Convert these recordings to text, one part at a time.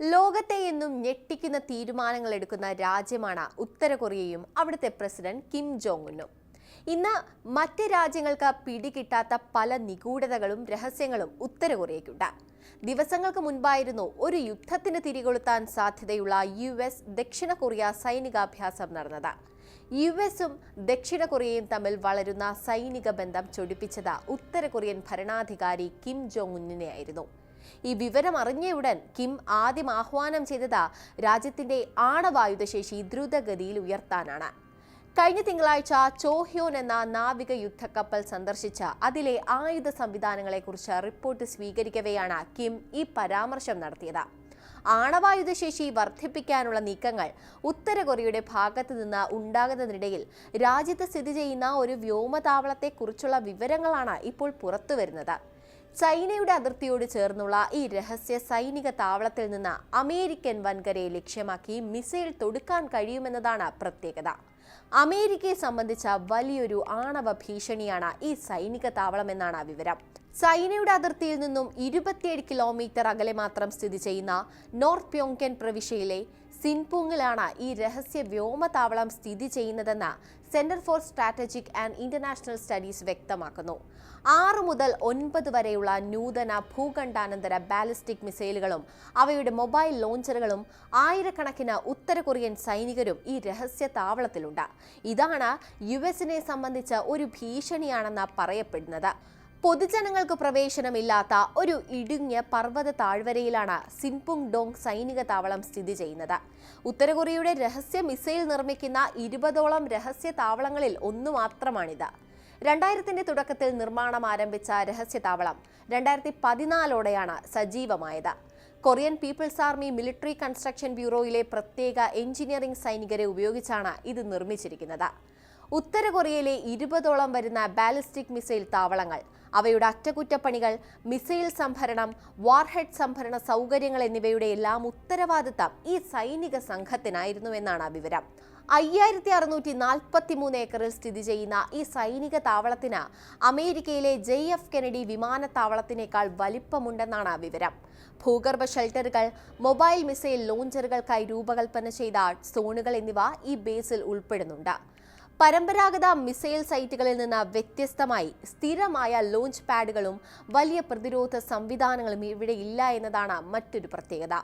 ലോകത്തെ എന്നും ഞെട്ടിക്കുന്ന തീരുമാനങ്ങൾ എടുക്കുന്ന രാജ്യമാണ് ഉത്തര കൊറിയയും അവിടുത്തെ പ്രസിഡന്റ് കിം ജോങ് ഉന്നും ഇന്ന് മറ്റ് രാജ്യങ്ങൾക്ക് പിടികിട്ടാത്ത പല നിഗൂഢതകളും രഹസ്യങ്ങളും ഉത്തര കൊറിയയ്ക്കുണ്ട്. ദിവസങ്ങൾക്ക് മുൻപായിരുന്നു ഒരു യുദ്ധത്തിന് തിരികൊളുത്താൻ സാധ്യതയുള്ള യു എസ് ദക്ഷിണ കൊറിയ സൈനികാഭ്യാസം നടന്നത്. യു എസും ദക്ഷിണ കൊറിയയും തമ്മിൽ വളരുന്ന സൈനിക ബന്ധം ചൊടിപ്പിച്ചത് ഉത്തര കൊറിയൻ ഭരണാധികാരി കിം ജോങ് ഉന്നിനെയായിരുന്നു ഈ വിവരം അറിഞ്ഞയുടൻ കിം ആദ്യം ആഹ്വാനം ചെയ്തത് രാജ്യത്തിന്റെ ആണവായുധ ശേഷി ദ്രുതഗതിയിൽ ഉയർത്താനാണ്. കഴിഞ്ഞ തിങ്കളാഴ്ച ചോഹ്യോൻ എന്ന നാവിക യുദ്ധക്കപ്പൽ സന്ദർശിച്ച അതിലെ ആയുധ സംവിധാനങ്ങളെക്കുറിച്ച് റിപ്പോർട്ട് സ്വീകരിക്കവെയാണ് കിം ഈ പരാമർശം നടത്തിയത്. ആണവായുധശേഷി വർദ്ധിപ്പിക്കാനുള്ള നീക്കങ്ങൾ ഉത്തര കൊറിയയുടെ ഭാഗത്തു നിന്ന് ഉണ്ടാകുന്നതിനിടയിൽ രാജ്യത്ത് സ്ഥിതി ചെയ്യുന്ന ഒരു വ്യോമതാവളത്തെക്കുറിച്ചുള്ള വിവരങ്ങളാണ് ഇപ്പോൾ പുറത്തുവരുന്നത്. ചൈനയുടെ അതിർത്തിയോട് ചേർന്നുള്ള ഈ രഹസ്യ സൈനിക താവളത്തിൽ നിന്ന് അമേരിക്കൻ വൻകരയെ ലക്ഷ്യമാക്കി മിസൈൽ തൊടുക്കാൻ കഴിയുമെന്നതാണ് പ്രത്യേകത. അമേരിക്കയെ സംബന്ധിച്ച വലിയൊരു ആണവ ഭീഷണിയാണ് ഈ സൈനിക താവളമെന്നാണ് വിവരം. ചൈനയുടെ അതിർത്തിയിൽ നിന്നും ഇരുപത്തിയേഴ് കിലോമീറ്റർ അകലെ മാത്രം സ്ഥിതി ചെയ്യുന്ന നോർത്ത് പ്യോങ്കൻ പ്രവിശ്യയിലെ സിൻപുങ്ങിലാണ് ഈ രഹസ്യ വ്യോമതാവളം സ്ഥിതി ചെയ്യുന്നതെന്ന് centre for strategic and international studies വ്യക്തമാക്കുന്നു. ആറ് മുതൽ ഒൻപത് വരെയുള്ള നൂതന ഭൂഖണ്ഡാനന്തര ബാലിസ്റ്റിക് മിസൈലുകളും അവയുടെ മൊബൈൽ ലോഞ്ചറുകളും ആയിരക്കണക്കിന് ഉത്തര കൊറിയൻ സൈനികരും ഈ രഹസ്യ താവളത്തിലുണ്ട്. ഇതാണ് യു എസിനെ സംബന്ധിച്ച ഒരു ഭീഷണിയാണെന്ന് പറയപ്പെടുന്നത്. പൊതുജനങ്ങൾക്ക് പ്രവേശനമില്ലാത്ത ഒരു ഇടുങ്ങിയ പർവത താഴ്വരയിലാണ് സിൻപുങ് ഡോങ് സൈനിക താവളം സ്ഥിതി ചെയ്യുന്നത്. ഉത്തര കൊറിയയുടെ രഹസ്യ മിസൈൽ നിർമ്മിക്കുന്ന ഇരുപതോളം രഹസ്യ താവളങ്ങളിൽ ഒന്നു മാത്രമാണിത്. രണ്ടായിരത്തിന്റെ തുടക്കത്തിൽ നിർമ്മാണം ആരംഭിച്ച രഹസ്യ താവളം രണ്ടായിരത്തി പതിനാലോടെയാണ് സജീവമായത്. Korean people's army military construction ബ്യൂറോയിലെ പ്രത്യേക എഞ്ചിനീയറിംഗ് സൈനികരെ ഉപയോഗിച്ചാണ് ഇത് നിർമ്മിച്ചിരിക്കുന്നത്. ഉത്തര കൊറിയയിലെ ഇരുപതോളം വരുന്ന ബാലിസ്റ്റിക് മിസൈൽ താവളങ്ങൾ അവയുടെ അറ്റകുറ്റപ്പണികൾ മിസൈൽ സംഭരണം വാർഹെഡ് സംഭരണ സൗകര്യങ്ങൾ എന്നിവയുടെ എല്ലാം ഉത്തരവാദിത്തം ഈ സൈനിക സംഘത്തിനായിരുന്നുവെന്നാണ് വിവരം. അയ്യായിരത്തി അറുന്നൂറ്റി നാൽപ്പത്തി മൂന്ന് ഏക്കറിൽ സ്ഥിതി ചെയ്യുന്ന ഈ സൈനിക താവളത്തിന് അമേരിക്കയിലെ ജെ എഫ് കെനഡി വിമാനത്താവളത്തിനേക്കാൾ വലിപ്പമുണ്ടെന്നാണ് വിവരം. ഭൂഗർഭ ഷെൽട്ടറുകൾ മൊബൈൽ മിസൈൽ ലോഞ്ചറുകൾക്കായി രൂപകൽപ്പന ചെയ്ത സോണുകൾ എന്നിവ ഈ ബേസിൽ ഉൾപ്പെടുന്നുണ്ട്. പരമ്പരാഗത മിസൈൽ സൈറ്റുകളിൽ നിന്ന് വ്യത്യസ്തമായി സ്ഥിരമായ ലോഞ്ച് പാഡുകളും വലിയ പ്രതിരോധ സംവിധാനങ്ങളും ഇവിടെ ഇല്ല എന്നതാണ് മറ്റൊരു പ്രത്യേകത.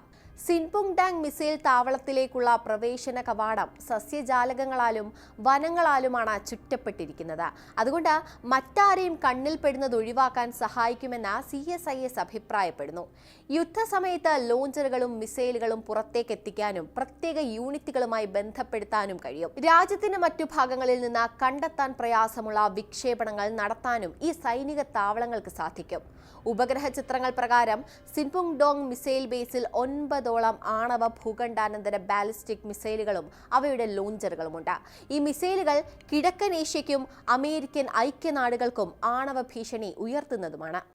സിൻപുങ് ഡാങ് മിസൈൽ താവളത്തിലേക്കുള്ള പ്രവേശന കവാടം സസ്യജാലകങ്ങളാലും വനങ്ങളാലുമാണ് ചുറ്റപ്പെട്ടിരിക്കുന്നത്. അതുകൊണ്ട് മറ്റാരെയും കണ്ണിൽപ്പെടുന്നത് ഒഴിവാക്കാൻ സഹായിക്കുമെന്ന് സി എസ് ഐ എസ് അഭിപ്രായപ്പെടുന്നു. യുദ്ധസമയത്ത് ലോഞ്ചറുകളും മിസൈലുകളും പുറത്തേക്ക് എത്തിക്കാനും പ്രത്യേക യൂണിറ്റുകളുമായി ബന്ധപ്പെടുത്താനും കഴിയും. രാജ്യത്തിന്റെ മറ്റു ഭാഗങ്ങളിൽ നിന്ന് കണ്ടെത്താൻ പ്രയാസമുള്ള വിക്ഷേപണങ്ങൾ നടത്താനും ഈ സൈനിക താവളങ്ങൾക്ക് സാധിക്കും. ഉപഗ്രഹ ചിത്രങ്ങൾ പ്രകാരം സിൻപുങ് ഡോങ് മിസൈൽ ബേസിൽ ഒൻപതോളം ആണവ ഭൂഖണ്ഡാനന്തര ബാലിസ്റ്റിക് മിസൈലുകളും അവയുടെ ലോഞ്ചറുകളുമുണ്ട്. ഈ മിസൈലുകൾ കിഴക്കൻ ഏഷ്യയ്ക്കും അമേരിക്കൻ ഐക്യനാടുകൾക്കും ആണവ ഭീഷണി ഉയർത്തുന്നതുമാണ്.